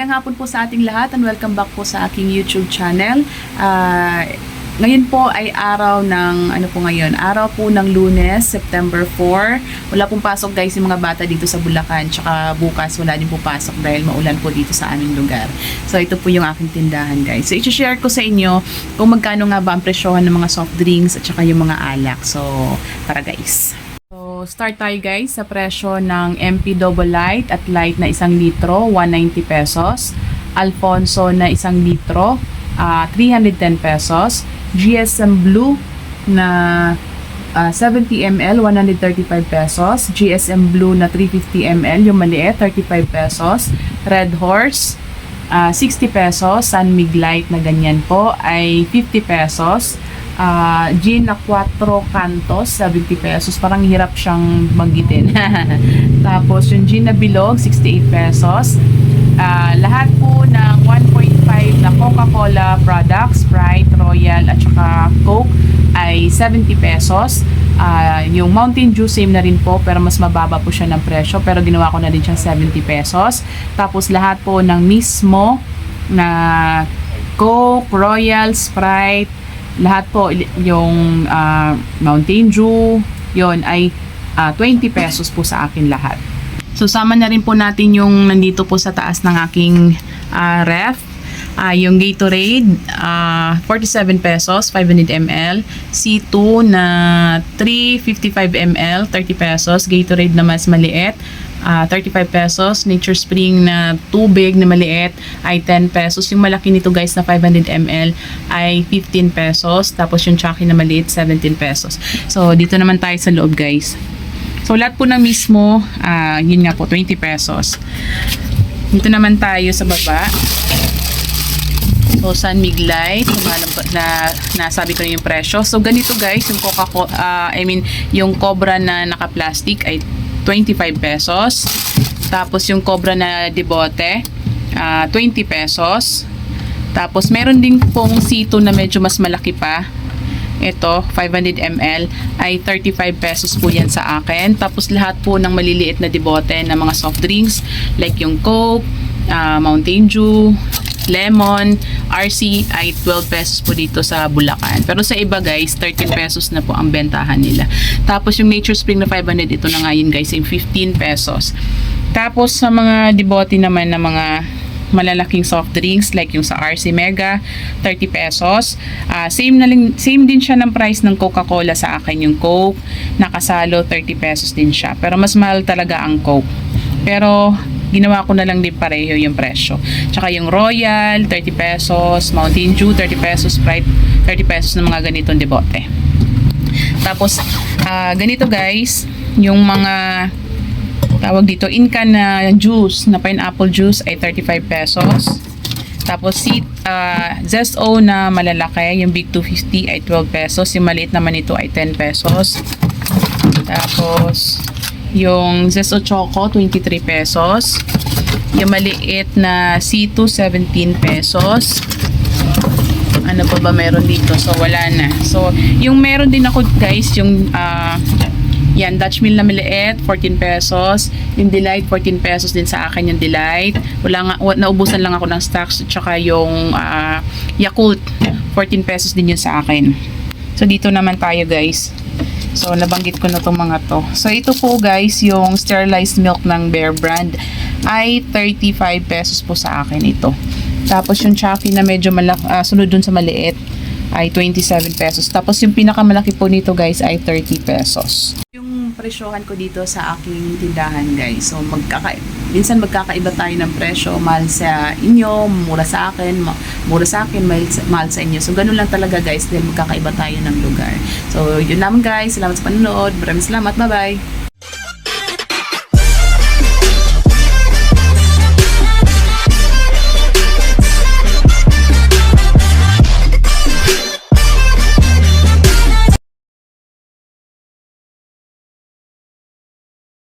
Magandang hapon po sa ating lahat and welcome back po sa aking YouTube channel. Ah, ngayon po ay araw ng, ano po ngayon, araw po ng lunes, September 4. Wala pong pasok guys yung mga bata dito sa Bulacan. Tsaka bukas wala din po pasok dahil maulan po dito sa aming lugar. So ito po yung aking tindahan guys. So i-share ko sa inyo kung magkano nga ba ang presyohan ng mga soft drinks at tsaka yung mga alak. So tara guys. Start tayo guys sa presyo ng MP Double Light at Light na isang litro, 190 pesos. Alfonso na isang litro, ah, 310 pesos. GSM Blue na ah, 70 ml, 135 pesos. GSM Blue na 350 ml, yung maliit, 35 pesos. Red Horse, ah, 60 pesos. San Mig Light na ganyan po ay 50 pesos ah gin na 4 cantos, 70 pesos. Parang hirap siyang banggitin. Tapos yung gin na bilog, 68 pesos. Ah, lahat po ng 1.5 na Coca-Cola products, Sprite, Royal, at saka Coke ay 70 pesos. Ah, yung Mountain Dew same na rin po pero mas mababa po siya ng presyo pero ginawa ko na din siyang 70 pesos. Tapos lahat po ng mismo na Coke, Royal, Sprite, lahat po yung ah, Mountain Dew, yon ay ah, 20 pesos po sa akin lahat. So sama na rin po natin yung nandito po sa taas ng aking ah, ref. Ah, yung Gatorade, ah, 47 pesos, 500 ml. C2 na 355 ml, 30 pesos. Gatorade na mas maliit, ah, 35 pesos. Nature Spring na tubig na maliit ay 10 pesos. Yung malaki nito guys na 500 ml ay 15 pesos. Tapos yung Chucky na maliit, 17 pesos. So, dito naman tayo sa loob guys. So, lahat po na mismo, ah, yun nga po, 20 pesos. Dito naman tayo sa baba. So, San Mig Light, sumalam ko- na nasabi ko na yung presyo. So, ganito guys, yung Coca-Cola, I mean, yung Cobra na naka-plastic ay 25 pesos. Tapos, yung Cobra na debote, ah, 20 pesos. Tapos, meron din pong C2 na medyo mas malaki pa. Ito, 500 ml, ay 35 pesos po yan sa akin. Tapos, lahat po ng maliliit na debote na mga soft drinks, like yung Coke, ah, Mountain Dew, lemon, RC ay 12 pesos po dito sa Bulacan. Pero sa iba guys, 13 pesos na po ang bentahan nila. Tapos yung Nature Spring na 500, ito na nga yun guys, yung 15 pesos. Tapos sa mga debote naman na mga malalaking soft drinks like yung sa RC Mega 30 pesos Ah, same na rin, same din siya ng price ng Coca-Cola sa akin yung Coke nakasalo 30 pesos din siya pero mas mahal talaga ang Coke pero ginawa ko na lang din pareho yung presyo. Tsaka yung Royal 30 pesos Mountain Dew 30 pesos Sprite 30 pesos ng mga ganitong debote. Tapos ah, ganito guys yung mga tawag dito inka na juice na pineapple juice ay 35 pesos. Tapos si uh, Zesto na malalaki yung big 250 ay 12 pesos. Yung maliit naman ito ay 10 pesos. Tapos yung Zesto Choco 23 pesos yung maliit na C2 17 pesos ano pa ba meron dito so wala na so yung meron din ako guys yung ah, yan, Dutch Mill na maliit, 14 pesos. Yung Delight, 14 pesos din sa akin yung Delight. Wala nga, naubusan lang ako ng stocks. Tsaka yung ah, Yakult, 14 pesos din yun sa akin. So, dito naman tayo guys. So, nabanggit ko na tong mga to. So, ito po guys, yung sterilized milk ng Bear Brand ay 35 pesos po sa akin ito. Tapos yung Chucky na medyo malak ah, sunod dun sa maliit ay 27 pesos. Tapos yung pinakamalaki po nito guys ay 30 pesos. Yung presyohan ko dito sa aking tindahan guys. So magkaka minsan magkakaiba tayo ng presyo. Mahal sa inyo, mura sa akin, mura sa akin, mahal sa, mahal sa inyo. So ganun lang talaga guys dahil magkakaiba tayo ng lugar. So yun naman guys. Salamat sa panonood. Maraming salamat. Bye-bye.